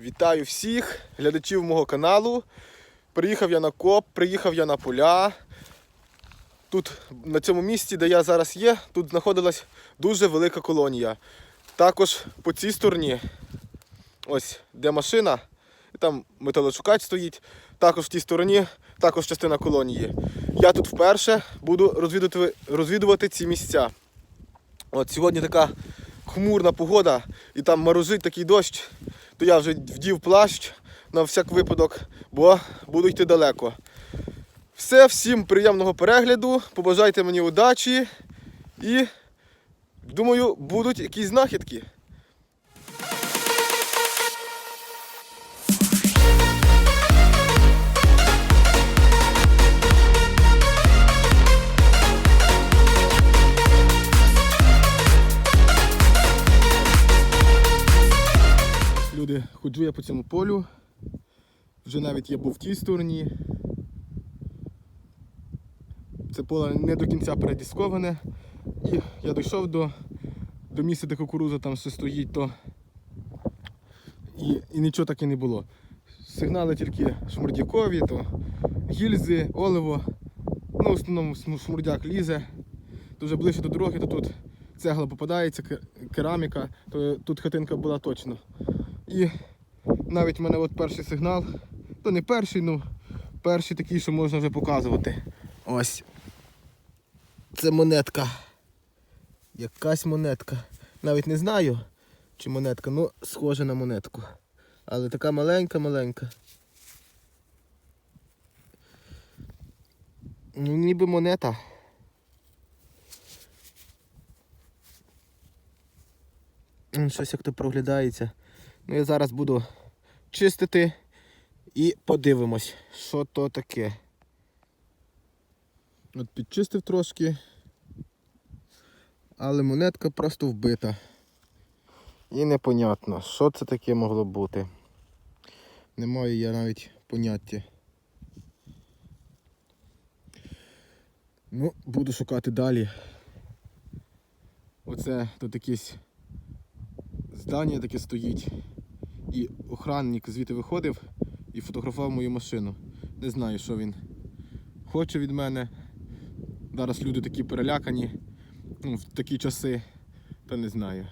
Вітаю всіх глядачів мого каналу. Приїхав я на коп, приїхав я на поля. Тут, на цьому місці, де я зараз є, тут знаходилась дуже велика колонія. Також по цій стороні, ось де машина, і там металошукач стоїть. Також в тій стороні, також частина колонії. Я тут вперше буду розвідувати, розвідувати ці місця. От сьогодні така хмурна погода і там морозить такий дощ, то я вже вдів плащ на всяк випадок, бо буду йти далеко. Все, всім приємного перегляду, побажайте мені удачі і думаю, будуть якісь знахідки. Люди, ходжу я по цьому полю. Вже навіть я був в тій стороні. Це поле не до кінця передісковане. І я дійшов до, до місця, де кукуруза там все стоїть, то і, і нічого так і не було. Сигнали тільки шмурдякові, то гільзи, оливо. Ну, в основному шмурдяк лізе. То вже ближче до дороги, то тут цегла попадається, кераміка, то тут хатинка була точно. І навіть в мене от перший сигнал, то не перший, ну перший такий, що можна вже показувати. Ось. Це монетка. Якась монетка. Навіть не знаю, чи монетка, ну схожа на монетку. Але така маленька-маленька. Ну, ніби монета. Щось як то проглядається. Ну я зараз буду чистити і подивимось, що то таке. От підчистив трошки, але монетка просто вбита. І непонятно, що це таке могло бути. Не маю я навіть поняття. Ну, буду шукати далі. Оце тут якесь здання таке стоїть. І охранник звідти виходив і фотографував мою машину. Не знаю, що він хоче від мене. Зараз люди такі перелякані ну, в такі часи, то не знаю.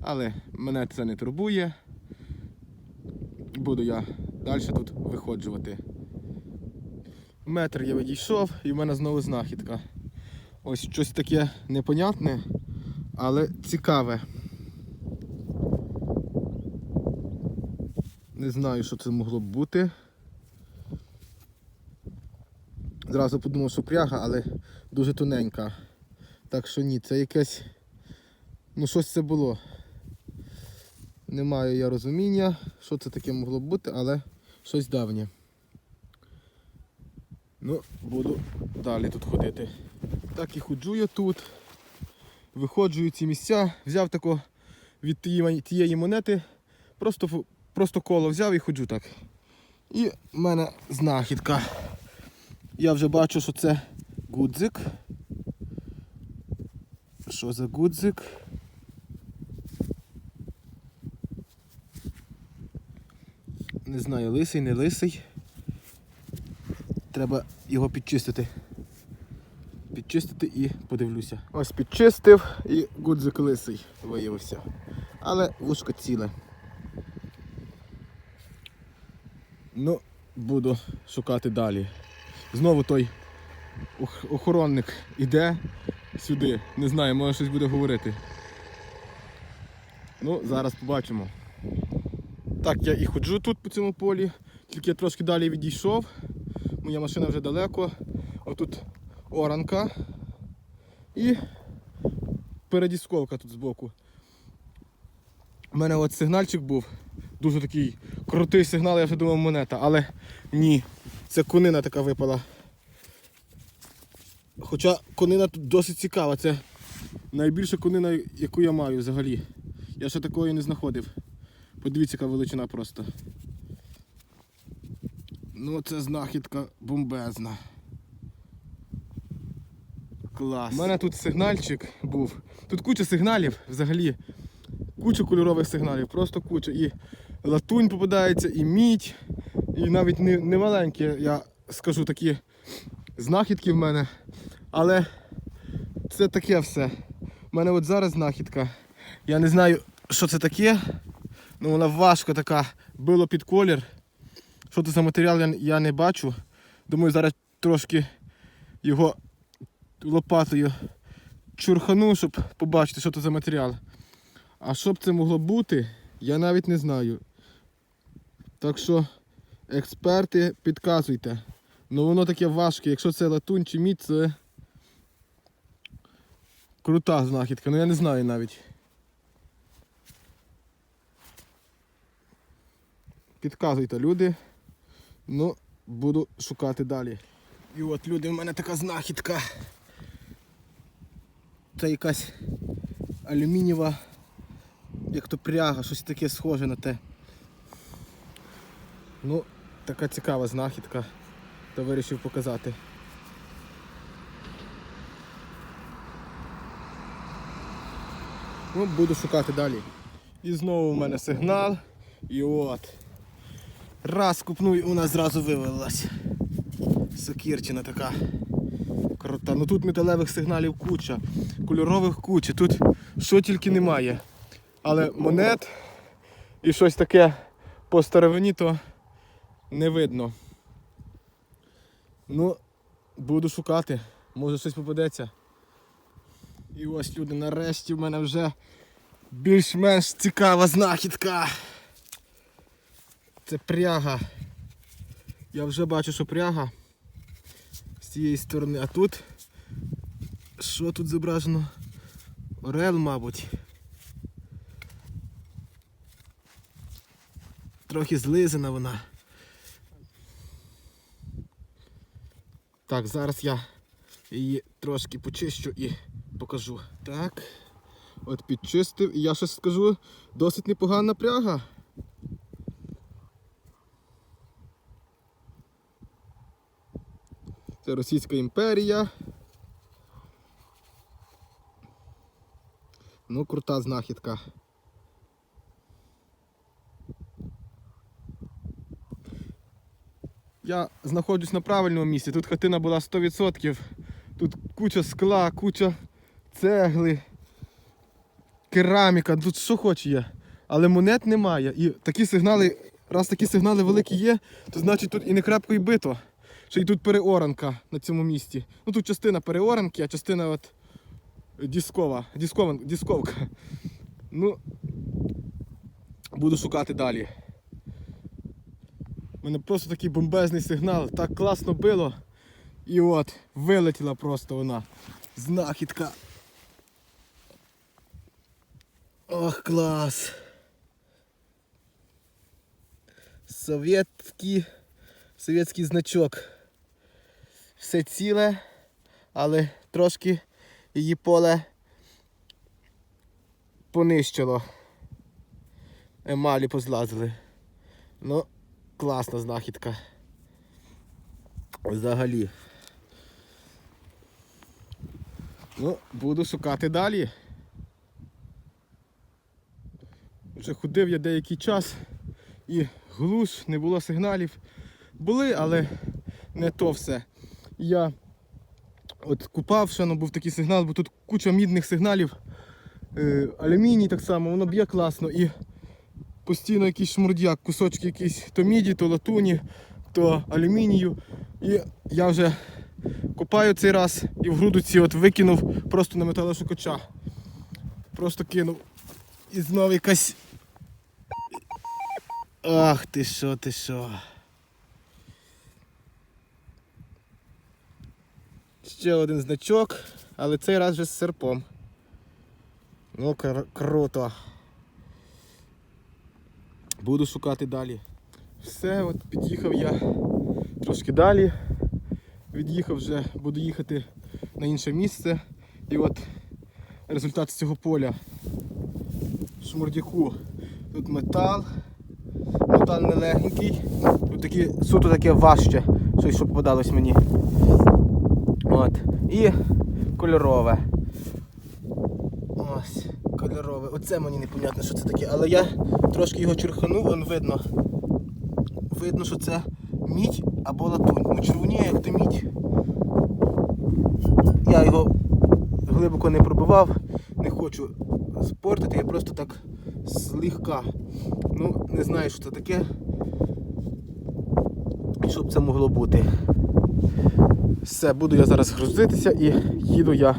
Але мене це не турбує. Буду я далі тут виходжувати. Метр я відійшов і в мене знову знахідка. Ось щось таке непонятне, але цікаве. Не знаю, що це могло б бути. Зразу подумав, що пряга, але дуже тоненька. Так що ні, це якесь. Ну щось це було. Не маю я розуміння, що це таке могло б бути, але щось давнє. Ну, буду далі тут ходити. Так і ходжу я тут. Виходжу в ці місця, взяв тако від тієї, монети, просто, просто коло взяв і ходжу так. І в мене знахідка. Я вже бачу, що це гудзик. Що за гудзик? Не знаю, лисий, не лисий. Треба його підчистити. Підчистити і подивлюся. Ось підчистив і гудзик лисий виявився. Але вушко ціле. Ну, буду шукати далі. Знову той охоронник іде сюди. Не знаю, може щось буде говорити. Ну, зараз побачимо. Так, я і ходжу тут по цьому полі, тільки я трошки далі відійшов. Моя машина вже далеко. Отут оранка і передісковка тут збоку. У мене от сигнальчик був, дуже такий крутий сигнал, я вже думав монета, але ні, це конина така випала. Хоча конина тут досить цікава, це найбільша конина, яку я маю взагалі. Я ще такої не знаходив. Подивіться, яка величина просто. Ну це знахідка бомбезна. Клас. У мене тут сигнальчик був. Тут куча сигналів взагалі. Куча кольорових сигналів, просто куча. І латунь попадається, і мідь, і навіть не, не маленькі, я скажу такі знахідки в мене. Але це таке все. У мене от зараз знахідка. Я не знаю, що це таке. Ну вона важко така, било під колір. Що це за матеріал, я, я не бачу. Думаю, зараз трошки його лопатою чурхану, щоб побачити, що це за матеріал. А що б це могло бути, я навіть не знаю. Так що, експерти, підказуйте. Ну воно таке важке, якщо це латунь чи мідь, це крута знахідка, ну я не знаю навіть. Підказуйте, люди. Ну, буду шукати далі. І от люди, в мене така знахідка. Це якась алюмінієва, як то пряга, щось таке схоже на те. Ну, така цікава знахідка, то вирішив показати. Ну, буду шукати далі. І знову в мене сигнал. І от. Раз купну і вона зразу вивелилась. Сокірчина така крута. Ну тут металевих сигналів куча, кольорових куча, тут що тільки немає. Але монет і щось таке по старовині то не видно. Ну, буду шукати, може щось попадеться. І ось люди, нарешті в мене вже більш-менш цікава знахідка. Це пряга. Я вже бачу, що пряга з цієї сторони. А тут що тут зображено? Орел, мабуть. Трохи злизана вона. Так, зараз я її трошки почищу і покажу. Так. От підчистив і я щось скажу, досить непогана пряга. Це Російська імперія. Ну, крута знахідка. Я знаходжусь на правильному місці. Тут хатина була 100%. Тут куча скла, куча цегли, кераміка, тут що хоче є. Але монет немає. І такі сигнали, раз такі сигнали великі є, то значить тут і не крепко і бито. Ще й тут переоранка на цьому місці. Ну тут частина переоранки, а частина от дискова, дискова, дисковка. Ну, буду шукати далі. У мене просто такий бомбезний сигнал, так класно било. І от, вилетіла просто вона. Знахідка. Ох, клас. Совєтський, совєтський значок. Все ціле, але трошки її поле понищило. Емалі позлазили. Ну, класна знахідка. Взагалі. Ну, буду шукати далі. Вже ходив я деякий час і глуш, не було сигналів. Були, але не то все. Я от купав, ще ну, був такий сигнал, бо тут куча мідних сигналів. Е, алюміній так само, воно б'є класно і постійно якийсь шмурдяк, кусочки якісь то міді, то латуні, то алюмінію. І я вже копаю цей раз і в груду ці от викинув просто на металошукача. Просто кинув. І знову якась. Ах ти що, ти що. Ще один значок, але цей раз вже з серпом. Ну, кр- круто. Буду шукати далі. Все, от під'їхав я трошки далі. Від'їхав вже, буду їхати на інше місце. І от результат з цього поля. Шмурдяку. Тут метал. Метал нелегенький. Тут такі, суто таке важче, щось що попадалось мені. От. І кольорове. Ось, Кольорове. Оце мені непонятно, що це таке. Але я трошки його чурханув, вон видно. Видно, що це мідь або латунь. Ну червоніє, як то мідь. Я його глибоко не пробивав, не хочу спортити, я просто так злегка. Ну, не знаю, що це таке. І що б це могло бути. Все, буду я зараз грузитися і їду я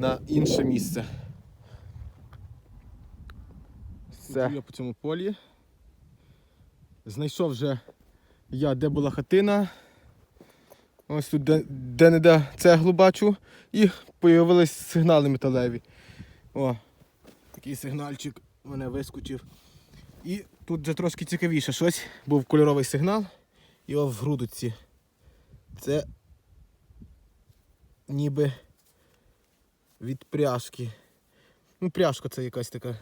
на інше місце. Все. Я по цьому полі. Знайшов вже я, де була хатина. Ось тут де- де-не-де цеглу бачу. І появились сигнали металеві. О, такий сигнальчик мене вискочив. І тут вже трошки цікавіше щось. Був кольоровий сигнал. І о в грудочці. Це ніби від пряжки. Ну, пряжка це якась така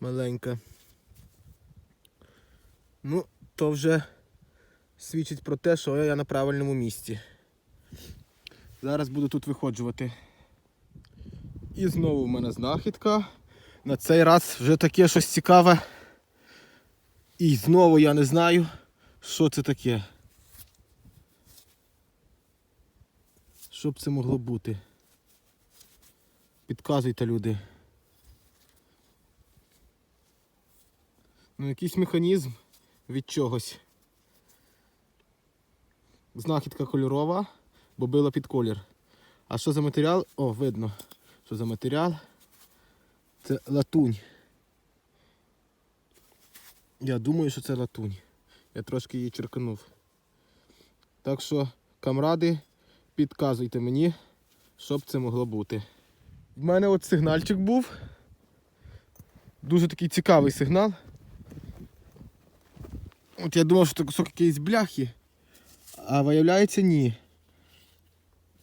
маленька. Ну, то вже свідчить про те, що я на правильному місці. Зараз буду тут виходжувати. І знову в мене знахідка. На цей раз вже таке щось цікаве. І знову я не знаю, що це таке. Що б це могло бути? Підказуйте, люди. Ну, якийсь механізм від чогось. Знахідка кольорова, бо била під колір. А що за матеріал? О, видно, що за матеріал. Це латунь. Я думаю, що це латунь. Я трошки її черканув. Так що, камради, підказуйте мені, що б це могло бути. В мене от сигнальчик був. Дуже такий цікавий сигнал. От я думав, що це кусок якоїсь бляхи, а виявляється ні.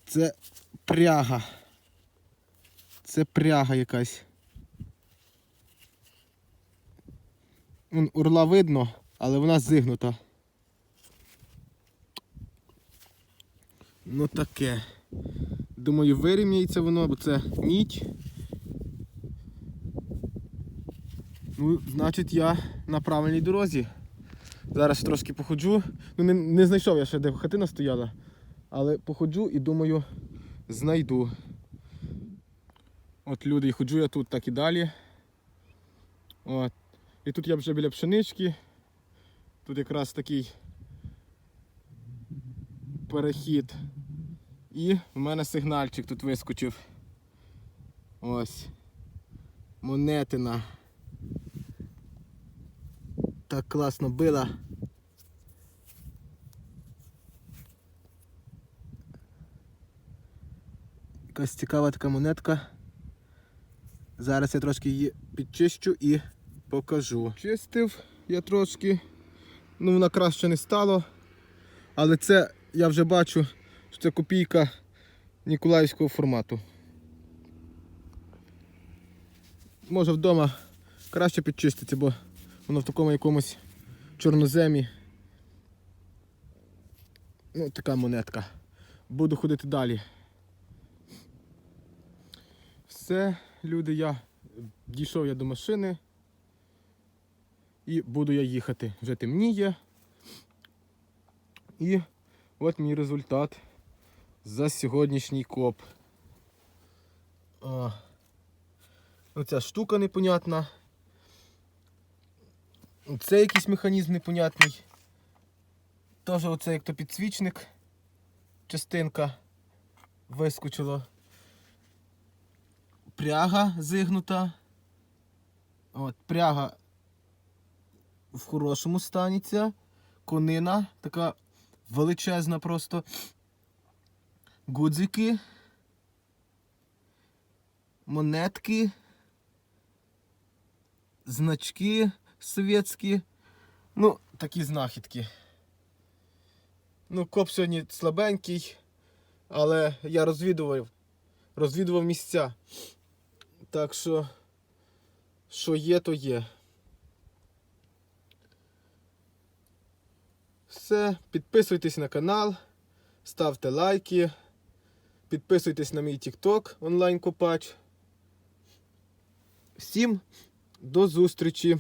Це пряга. Це пряга якась. Вон Урла видно, але вона зигнута. Ну таке. Думаю, вирівняється воно, бо це мідь. Ну, значить, я на правильній дорозі. Зараз трошки походжу. Ну, не, не знайшов я ще, де хатина стояла, але походжу і думаю, знайду. От люди, і ходжу я тут так і далі. От. І тут я вже біля пшенички. Тут якраз такий перехід. І в мене сигнальчик тут вискочив. Ось. Монетина. Так класно била. Якась цікава така монетка. Зараз я трошки її підчищу і покажу. Чистив я трошки. Ну вона краще не стало. Але це я вже бачу, що це копійка ніколаївського формату. Може вдома краще підчистити, бо воно в такому якомусь чорноземі. Ну, така монетка. Буду ходити далі. Все, люди, я дійшов я до машини. І буду я їхати. Вже темніє. І от мій результат за сьогоднішній коп. Оця штука непонятна. Це якийсь механізм непонятний. Теж оце як то підсвічник. Частинка вискочила. Пряга зигнута. От, пряга в хорошому стані ця. Конина така величезна просто. Гудзики. Монетки. Значки совєтські. Ну, такі знахідки. Ну, коп сьогодні слабенький, але я розвідував, розвідував місця. Так що, що є, то є. Все, підписуйтесь на канал, ставте лайки, підписуйтесь на мій TikTok онлайн-копач. Всім до зустрічі!